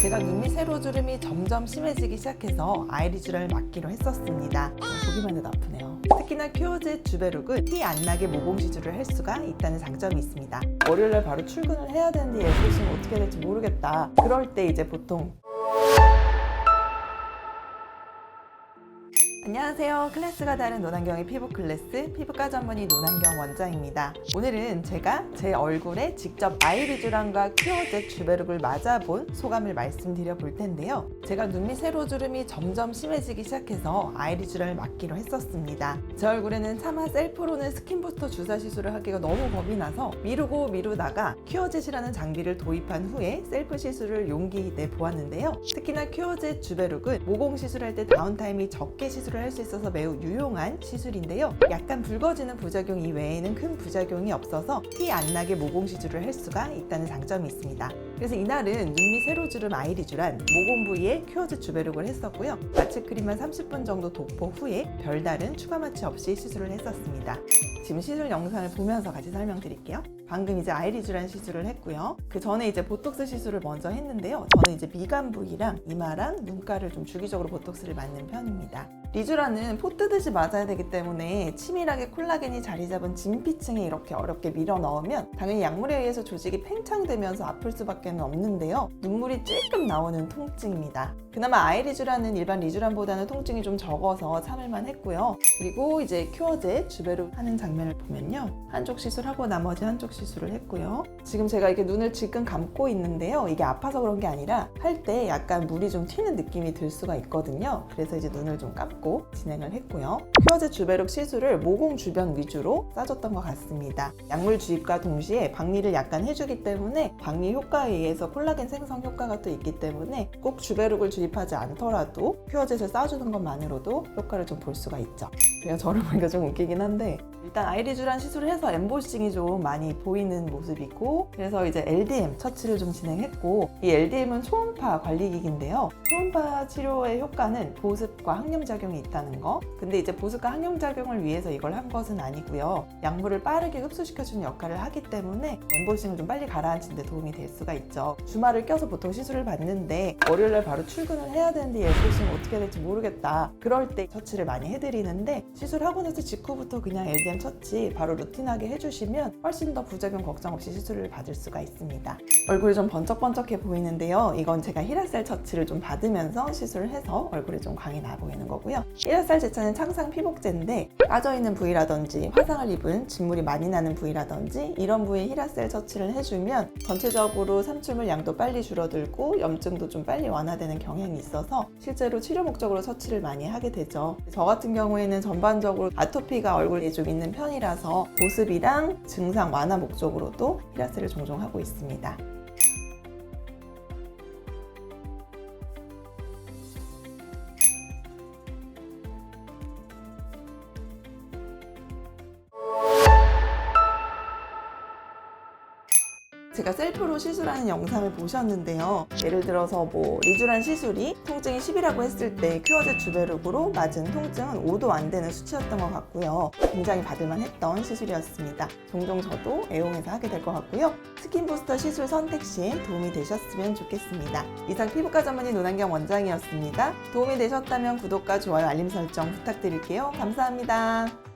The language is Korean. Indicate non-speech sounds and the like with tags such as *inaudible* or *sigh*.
제가 눈밑 세로주름이 점점 심해지기 시작해서 아이리주를 맞기로 했었습니다. 보기만 해도 아프네요. 특히나 큐어제 주베룩은 티 안 나게 모공 시술을 할 수가 있다는 장점이 있습니다. 월요일날 바로 출근을 해야 되는데 예술 씨는 어떻게 될지 모르겠다. 그럴 때 이제 보통 안녕하세요. 클래스가 다른 노난경의 피부 클래스 피부과 전문의 노난경 원장입니다. 오늘은 제가 제 얼굴에 직접 아이리쥬란과 큐어제 주베룩을 맞아본 소감을 말씀드려 볼 텐데요. 제가 눈밑 세로주름이 점점 심해지기 시작해서 아이리쥬란을 맞기로 했었습니다. 제 얼굴에는 차마 셀프로는 스킨부스터 주사 시술을 하기가 너무 겁이 나서 미루고 미루다가 큐어젯이라는 장비를 도입한 후에 셀프 시술을 용기 내 보았는데요. 특히나 큐어젯 주베룩은 모공 시술할 때 다운타임이 적게 시술을 할 수 있어서 매우 유용한 시술인데요. 약간 붉어지는 부작용 이외에는 큰 부작용이 없어서 티 안 나게 모공 시술을 할 수가 있다는 장점이 있습니다. 그래서 이날은 눈밑 세로주름 아이리주란 모공 부위에 큐어젯 주베룩을 했었고요. 마취 크림만 30분 정도 도포 후에 별다른 추가 마취 없이 시술을 했었습니다. 지금 시술 영상을 보면서 같이 설명드릴게요. 방금 이제 아이리주란 시술을 했고요. 그 전에 이제 보톡스 시술을 먼저 했는데요. 저는 이제 미간 부위랑 이마랑 눈가를 좀 주기적으로 보톡스를 맞는 편입니다. 리주라는 포 뜨듯이 맞아야 되기 때문에 치밀하게 콜라겐이 자리 잡은 진피층에 이렇게 어렵게 밀어 넣으면 당연히 약물에 의해서 조직이 팽창되면서 아플 수밖에 없는데요. 눈물이 찔끔 나오는 통증입니다. 그나마 아이리주라는 일반 리주란보다는 통증이 좀 적어서 참을만 했고요. 그리고 이제 큐어제 주베룩 하는 장면을 보면요. 한쪽 시술하고 나머지 한쪽 시술을 했고요. 지금 제가 이렇게 눈을 지금 감고 있는데요. 이게 아파서 그런 게 아니라 할 때 약간 물이 좀 튀는 느낌이 들 수가 있거든요. 그래서 이제 눈을 좀 감고 진행을 했고요. 큐어제 주베룩 시술을 모공 주변 위주로 싸줬던 것 같습니다. 약물 주입과 동시에 박리를 약간 해주기 때문에 박리 효과에 의해서 콜라겐 생성 효과가 또 있기 때문에 꼭 주베룩을 주입하지 않더라도 큐어젯을 싸주는 것만으로도 효과를 좀 볼 수가 있죠. 그냥 저를 *laughs* 보니까 좀 웃기긴 한데 일단 아이리주란 시술을 해서 엠보싱이 좀 많이 보이는 모습이고 그래서 이제 LDM 처치를 좀 진행했고 이 LDM은 초음파 관리기기인데요. 초음파 치료의 효과는 보습과 항염 작용이 있다는 거. 근데 이제 보습과 항염 작용을 위해서 이걸 한 것은 아니고요. 약물을 빠르게 흡수시켜주는 역할을 하기 때문에 엠보싱을 좀 빨리 가라앉히는 데 도움이 될 수가 있죠. 주말을 껴서 보통 시술을 받는데 월요일날 바로 출근을 해야 되는데 엠보싱 어떻게 될지 모르겠다. 그럴 때 처치를 많이 해드리는데 시술하고 나서 직후부터 그냥 LDM 처치 바로 루틴하게 해주시면 훨씬 더 부작용 걱정 없이 시술을 받을 수가 있습니다. 얼굴이 좀 번쩍번쩍해 보이는데요. 이건 제가 히라셀 처치를 좀 받으면서 시술을 해서 얼굴이 좀 광이 나 보이는 거고요. 히라셀 제차는 창상 피복제인데 빠져있는 부위라든지 화상을 입은 진물이 많이 나는 부위라든지 이런 부위에 히라셀 처치를 해주면 전체적으로 삼출물 양도 빨리 줄어들고 염증도 좀 빨리 완화되는 경향이 있어서 실제로 치료 목적으로 처치를 많이 하게 되죠. 저 같은 경우에는 전반적으로 아토피가 얼굴에 좀 있는 편이라서 보습이랑 증상 완화 목적으로도 히라셀을 종종 하고 있습니다. 제가 셀프로 시술하는 영상을 보셨는데요. 예를 들어서 뭐 리주란 시술이 통증이 10이라고 했을 때 큐어제 주베룩으로 맞은 통증은 5도 안 되는 수치였던 것 같고요. 굉장히 받을만 했던 시술이었습니다. 종종 저도 애용해서 하게 될 것 같고요. 스킨 부스터 시술 선택 시에 도움이 되셨으면 좋겠습니다. 이상 피부과 전문의 노난경 원장이었습니다. 도움이 되셨다면 구독과 좋아요, 알림 설정 부탁드릴게요. 감사합니다.